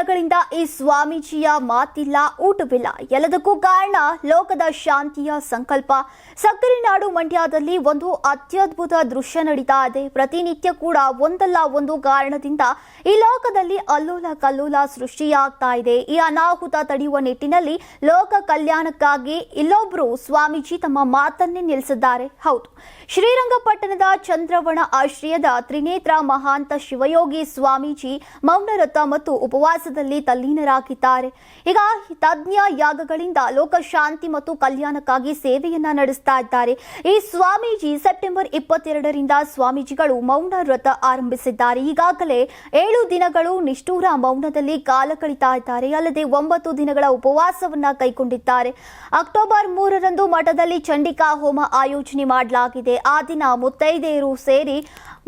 ದಿನಗಳಿಂದ ಈ ಸ್ವಾಮೀಜಿಯ ಮಾತಿಲ್ಲ, ಊಟವಿಲ್ಲ. ಎಲ್ಲದಕ್ಕೂ ಕಾರಣ ಲೋಕದ ಶಾಂತಿಯ ಸಂಕಲ್ಪ. ಸಕ್ಕರೆ ನಾಡು ಮಂಡ್ಯದಲ್ಲಿ ಒಂದು ಅತ್ಯದ್ಭುತ ದೃಶ್ಯ ನಡೀತಾ ಇದೆ. ಪ್ರತಿನಿತ್ಯ ಕೂಡ ಒಂದಲ್ಲ ಒಂದು ಕಾರಣದಿಂದ ಈ ಲೋಕದಲ್ಲಿ ಅಲ್ಲೋಲ ಕಲ್ಲೋಲ ಸೃಷ್ಟಿಯಾಗ್ತಾ ಇದೆ. ಈ ಅನಾಹುತ ತಡೆಯುವ ನಿಟ್ಟಿನಲ್ಲಿ ಲೋಕ ಕಲ್ಯಾಣಕ್ಕಾಗಿ ಇಲ್ಲೊಬ್ರು ಸ್ವಾಮೀಜಿ ತಮ್ಮ ಮಾತನ್ನೇ ನಿಲ್ಲಿಸಿದ್ದಾರೆ. ಹೌದು. ಶ್ರೀರಂಗಪಟ್ಟಣದ ಚಂದ್ರವಣ ಆಶ್ರಯದ ತ್ರಿನೇತ್ರ ಮಹಾಂತ ಶಿವಯೋಗಿ ಸ್ವಾಮೀಜಿ ಮೌನರಥ ಮತ್ತು ಉಪವಾಸದಲ್ಲಿ ತಲ್ಲೀನರಾಗಿದ್ದಾರೆ. ಈಗ ತಜ್ಞ ಯಾಗಗಳಿಂದ ಲೋಕ ಶಾಂತಿ ಮತ್ತು ಕಲ್ಯಾಣಕ್ಕಾಗಿ ಸೇವೆಯನ್ನ ನಡೆಸ್ತಾ ಇದ್ದಾರೆ. ಈ ಸ್ವಾಮೀಜಿ ಸೆಪ್ಟೆಂಬರ್ ಇಪ್ಪತ್ತೆರಡರಿಂದ ಸ್ವಾಮೀಜಿಗಳು ಮೌನ ವ್ರತ ಆರಂಭಿಸಿದ್ದಾರೆ. ಈಗಾಗಲೇ ಏಳು ದಿನಗಳು ನಿಷ್ಠೂರ ಮೌನದಲ್ಲಿ ಕಾಲ ಕಳಿತಾ ಇದ್ದಾರೆ. ಅಲ್ಲದೆ ಒಂಬತ್ತು ದಿನಗಳ ಉಪವಾಸವನ್ನ ಕೈಗೊಂಡಿದ್ದಾರೆ. ಅಕ್ಟೋಬರ್ ಮೂರರಂದು ಮಠದಲ್ಲಿ ಚಂಡಿಕಾ ಹೋಮ ಆಯೋಜನೆ ಮಾಡಲಾಗಿದೆ. ಆ ದಿನ ಮುತ್ತೈದೆಯರು ಸೇರಿ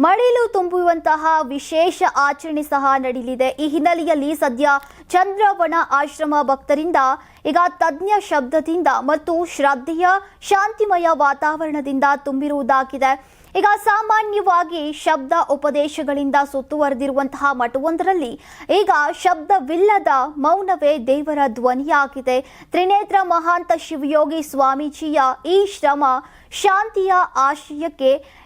ಮಡಿಲು ತುಂಬುವಂತಹ ವಿಶೇಷ ಆಚರಣೆ ಸಹ ನಡೆಯಲಿದೆ ಈ ಹಿನ್ನೆಲೆಯಲ್ಲಿ ಸದ್ಯ ಚಂದ್ರವನ ಆಶ್ರಮ ಭಕ್ತರಿಂದ, ಈಗ ತಜ್ಞ ಶಬ್ದದಿಂದ ಮತ್ತು ಶ್ರದ್ಧೆಯ ಶಾಂತಿಮಯ ವಾತಾವರಣದಿಂದ ತುಂಬಿರುವುದಾಗಿದೆ. ಈಗ ಸಾಮಾನ್ಯವಾಗಿ ಶಬ್ದ ಉಪದೇಶಗಳಿಂದ ಸುತ್ತುವರೆದಿರುವಂತಹ ಮಠವೊಂದರಲ್ಲಿ ಈಗ ಶಬ್ದವಿಲ್ಲದ ಮೌನವೇ ದೇವರ ಧ್ವನಿಯಾಗಿದೆ. ತ್ರಿನೇತ್ರ ಮಹಾಂತ ಶಿವಯೋಗಿ ಸ್ವಾಮೀಜಿಯ ಈ ಶ್ರಮ ಶಾಂತಿಯ ಆಶಯಕ್ಕೆ